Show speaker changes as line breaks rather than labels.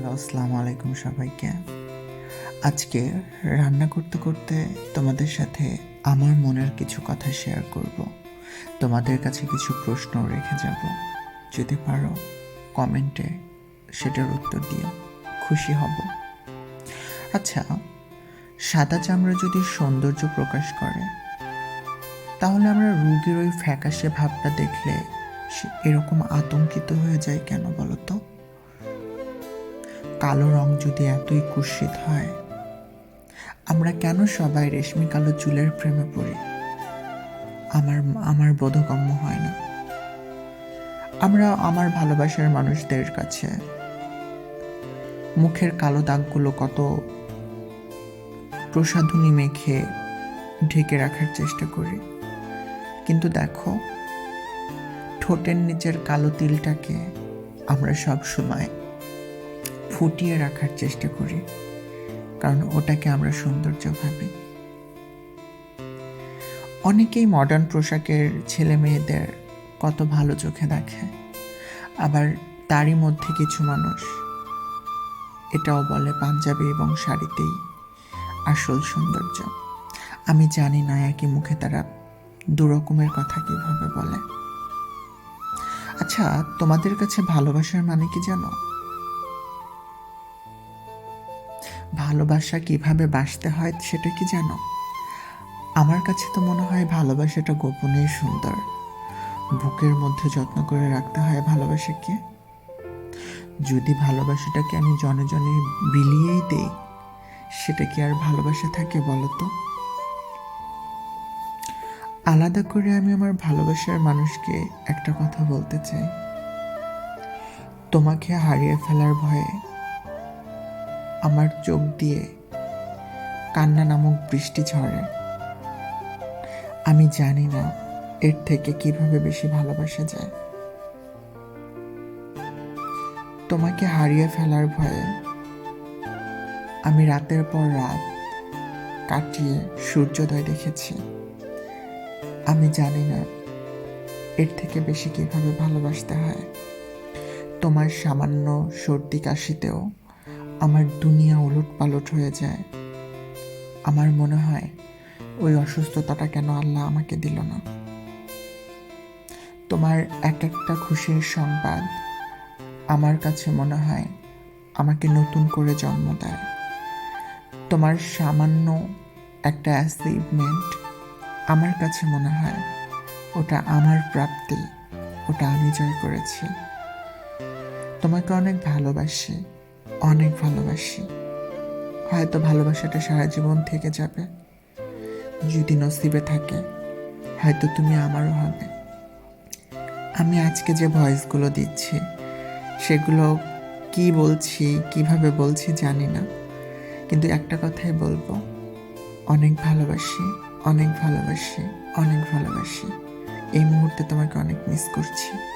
Hello, আসসালামু আলাইকুম সবাইকে। আজকে রান্না করতে করতে তোমাদের সাথে আমার মনের কিছু কথা শেয়ার করব। তোমাদের কাছে কিছু প্রশ্ন রেখে যাব। যদি পারো, কমেন্টে সেটার উত্তর দিও খুশি হব। আচ্ছা সাদা চামড়া যদি সৌন্দর্য প্রকাশ করে, তাহলে আমরা রুগীর ওই ফ্যাকাশে ভাবটা দেখলে এরকম আতঙ্কিত হয়ে যায় কেন বলো তো? কালো রং যদি এতই কুৎসিত হয়, আমরা কেন সবাই রেশমি কালো চুলের প্রেমে পড়ি? আমার আমার বোধগম্য হয় না। আমরা আমার ভালোবাসার মানুষদের কাছে মুখের কালো দাগগুলো কত প্রসাধনী মেখে ঢেকে রাখার চেষ্টা করি। কিন্তু দেখো, ঠোঁটের নিচের কালো তিলটাকে আমরা সব সময় ফুটিয়ে রাখার চেষ্টা করি, কারণ ওটাকে আমরা সৌন্দর্য ভাবি অনেকেই মডার্ন পোশাকের ছেলে মেয়েদের কত ভালো চোখে দেখে, আবার তারই মধ্যে কিছু মানুষ এটাও বলে পাঞ্জাবি এবং শাড়িতেই আসল সৌন্দর্য। আমি জানি না একই মুখে তারা দুরকমের কথা কীভাবে বলে। আচ্ছা তোমাদের কাছে ভালোবাসার মানে কি জানো? ভালোবাসা কীভাবে বাসতে হয় সেটা কি জানো? আমার কাছে তো মনে হয় ভালোবাসাটা গোপনেই সুন্দর। বুকের মধ্যে যত্ন করে রাখতে হয় ভালোবাসাকে। যদি ভালোবাসাটাকে আমি জনে জনে বিলিয়েই দেই, সেটা কি আর ভালোবাসা থাকে বলো তো? আলাদা করে আমি আমার ভালোবাসার মানুষকে একটা কথা বলতে চাই। তোমাকে হারিয়ে ফেলার ভয়ে আমার চোখ দিয়ে কান্না নামক বৃষ্টি ঝরে। আমি জানি না এর থেকে কীভাবে বেশি ভালোবাসা যায়। তোমাকে হারিয়ে ফেলার ভয়ে আমি রাতের পর রাত কাটিয়ে সূর্যোদয় দেখেছি। আমি জানি না এর থেকে বেশি কীভাবে ভালোবাসতে হয়। তোমার সামান্য সর্দি কাশিতেও আমার দুনিয়া উলট পালট হয়ে যায়। আমার মনে হয় ওই অসুস্থতাটা কেন আল্লাহ আমাকে দিল না? তোমার এক একটা খুশির সংবাদ আমার কাছে মনে হয় আমাকে নতুন করে জন্ম দেয়। তোমার সামান্য একটা অ্যাচিভমেন্ট আমার কাছে মনে হয় ওটা আমার প্রাপ্তি, ওটা আমি জয় করেছি। তোমাকে অনেক ভালোবাসি। অনেক ভালোবাসি। হয়তো ভালোবাসাটা সারা জীবন থেকে যাবে। যদি নসিবে থাকে, হয়তো তুমি আমারও হবে। আমি আজকে যে ভয়েসগুলো দিচ্ছি, সেগুলো কি বলছি, কীভাবে বলছি জানি না। কিন্তু একটা কথাই বলব, অনেক ভালোবাসি অনেক ভালোবাসি অনেক ভালোবাসি। এই মুহূর্তে তোমাকে অনেক মিস করছি।